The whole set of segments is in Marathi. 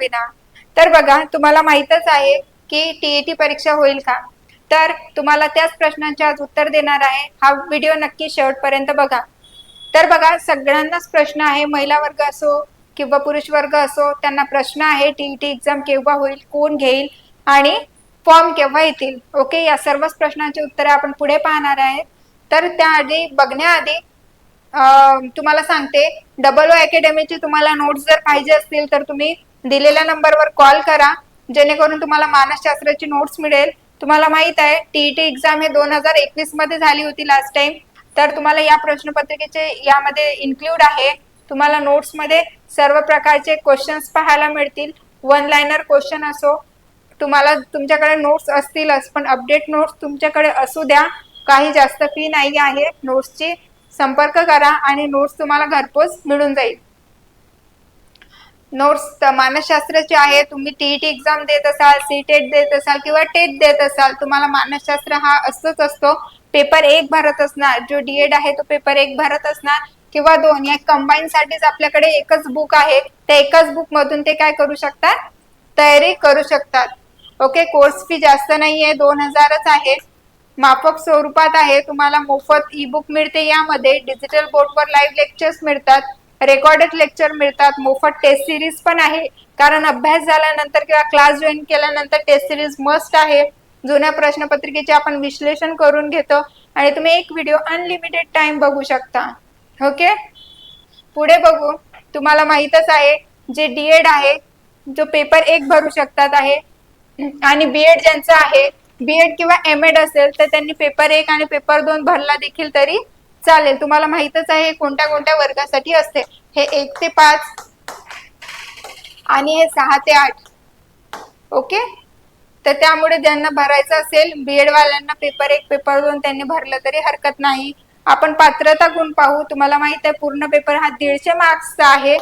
विना तर बघा तुम्हाला माहितच आहे की टीईटी परीक्षा होईल का? तर तुम्हाला त्याच प्रश्नांचे आज उत्तर देणार आहे. हा व्हिडिओ नक्की शेवटपर्यंत बघा. तर बघा सगळ्यांनाच प्रश्न आहे. महिला वर्ग असो किंवा पुरुष वर्ग असो त्यांना प्रश्न आहे टीईटी एक्झाम केव्हा होईल कोण घेईल आणि फॉर्म केव्हा येतील. ओके या सर्वच प्रश्नांची उत्तरे आपण पुढे पाहणार आहेत तर त्याआधी बघण्याआधी तुम्हाला सांगते डबल ओ अकॅडमीची तुम्हाला नोट्स जर पाहिजे असतील तर तुम्ही दिलेल्या नंबरवर कॉल करा. जेणेकरून तुम्हाला मानसशास्त्राची नोट्स मिळेल. तुम्हाला माहीत आहे टीईटी एक्झाम हे दोन हजार एकवीसमध्ये झाली होती लास्ट टाइम तर तुम्हाला या प्रश्नपत्रिकेचे यामध्ये इन्क्लूड आहे. तुम्हाला नोट्समध्ये सर्व प्रकारचे क्वेश्चन्स पाहायला मिळतील. वन लाईनर क्वेश्चन असो. तुम्हाला तुमच्याकडे नोट्स असतीलच पण अपडेट नोट्स तुमच्याकडे असू द्या. काही जास्त फी नाही आहे. नोट्सची संपर्क करा आणि नोट्स तुम्हाला घरपोच मिळून जाईल. नोट्स मानसशास्त्राचे आहे तुम्ही टीईटी एक्झाम देत असाल सी टेट देत असाल किंवा टेट देत असाल तुम्हाला मानसशास्त्र हा असतोच असतो. पेपर एक भरत असणार. जो डीएड आहे तो पेपर एक भरत असणार. किंवा दोन या कंबाईन साठीच आपल्याकडे एकच बुक आहे. त्या एकाच बुक मधून ते काय करू शकतात? तयारी करू शकतात. ओके कोर्स फी जास्त नाहीये दोन हजारच आहे. माफक स्वरूपात आहे. तुम्हाला मोफत ई बुक मिळते यामध्ये. डिजिटल बोर्डवर लाईव्ह लेक्चर्स मिळतात. रेकॉर्डेड लेक्चर मिळतात. मोफत टेस्ट सिरीज पण आहे. कारण अभ्यास झाल्यानंतर किंवा क्लास जॉईन केल्यानंतर टेस्ट सिरीज मस्ट आहे. जुन्या प्रश्नपत्रिकेचे आपण विश्लेषण करून घेतो. आणि तुम्ही एक व्हिडिओ अनलिमिटेड टाइम बघू शकता. ओके पुढे बघू. तुम्हाला माहीतच आहे जे डीएड आहे जो पेपर एक भरू शकतात आहे. आणि बीएड ज्यांचं आहे बीएड किंवा एम एड असेल तर त्यांनी पेपर एक आणि पेपर दोन भरला देखील तरी चालेल. तुम्हाला माहितच आहे कोणत्या कोणत्या वर्गासाठी असते. हे एक ते पाच आणि हे सहा ते आठ. ओके? तर त्यामुळे ज्यांना भरायचं असेल बीएड वाल्यांना पेपर एक पेपर दोन त्यांनी भरलं तरी हरकत नाही. आपण पात्रता गुण पाहू. तुम्हाला माहीत आहे पूर्ण पेपर हा दीडशे मार्क्सचा आहे.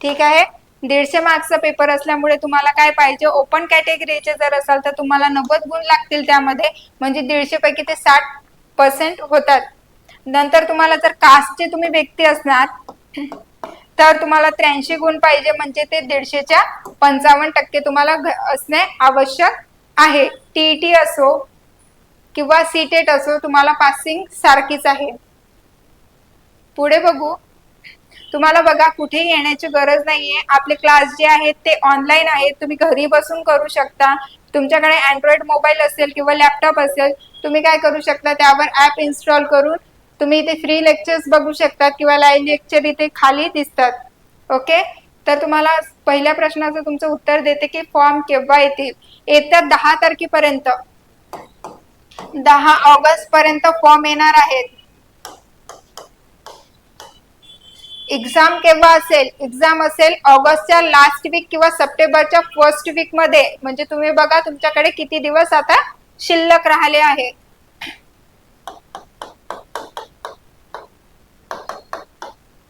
ठीक आहे? दीडशे मार्क्सचा पेपर असल्यामुळे तुम्हाला काय पाहिजे? ओपन कॅटेगरीचे जर असाल तर तुम्हाला नव्वद गुण लागतील त्यामध्ये. म्हणजे दीडशे पैकी ते साठ पर्सेंट होतात. नंतर तुम्हाला जर कास्टचे तुम्ही व्यक्ती असणार तर तुम्हाला त्र्याऐंशी गुण पाहिजे म्हणजे ते दीडशेच्या पंचावन्न टक्के तुम्हाला असणे आवश्यक आहे. टीईटी असो किंवा सीटेट असो तुम्हाला पासिंग सारखीच आहे. पुढे बघू. तुम्हाला बघा कुठे येण्याची गरज नाहीये. आपले क्लास जे आहेत ते ऑनलाईन आहेत. तुम्ही घरी बसून करू शकता. तुमच्याकडे अँड्रॉइड मोबाईल असेल किंवा लॅपटॉप असेल तुम्ही काय करू शकता? त्यावर ऍप इन्स्टॉल करून तुम्ही इथे फ्री लेक्चर्स बघू शकतात किंवा लाईव्ह लेक्चर इथे खाली दिसतात. ओके तर तुम्हाला पहिल्या प्रश्नाचं तुमचं उत्तर देते की फॉर्म केव्हा येतील. येत्या दहा तारखेपर्यंत दहा ऑगस्ट पर्यंत फॉर्म येणार आहेत. एक्झाम केव्हा असेल? एक्झाम असेल ऑगस्टच्या लास्ट वीक किंवा सप्टेंबरच्या फर्स्ट वीकमध्ये. म्हणजे तुम्ही बघा तुमच्याकडे किती दिवस आता शिल्लक राहिले आहे.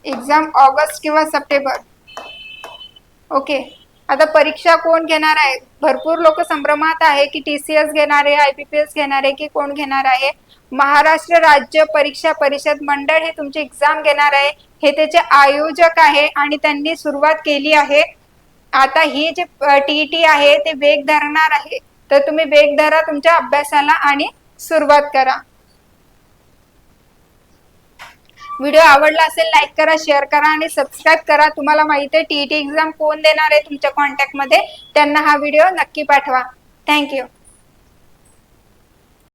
एक्झाम ऑगस्ट किंवा सप्टेंबर. ओके आता परीक्षा कोण घेणार आहे? भरपूर लोक संभ्रमात आहे की टीसीएस घेणार आहे आयपीपीएस घेणार आहे की कोण घेणार आहे? महाराष्ट्र राज्य परीक्षा परिषद मंडळ हे तुमची एक्झाम घेणार आहे. हे त्याचे आयोजक आहे आणि त्यांनी सुरुवात केली आहे. आता ही जे टी आहे ते वेग धरणार आहे. तर तुम्ही वेग धरा तुमच्या अभ्यासाला आणि सुरुवात करा. व्हिडिओ आवडला असेल लाईक करा शेअर करा आणि सबस्क्राईब करा. तुम्हाला माहिती आहे टीईटी एक्झाम कोण देणार आहे तुमच्या कॉन्टॅक्टमध्ये त्यांना हा व्हिडिओ नक्की पाठवा. थँक्यू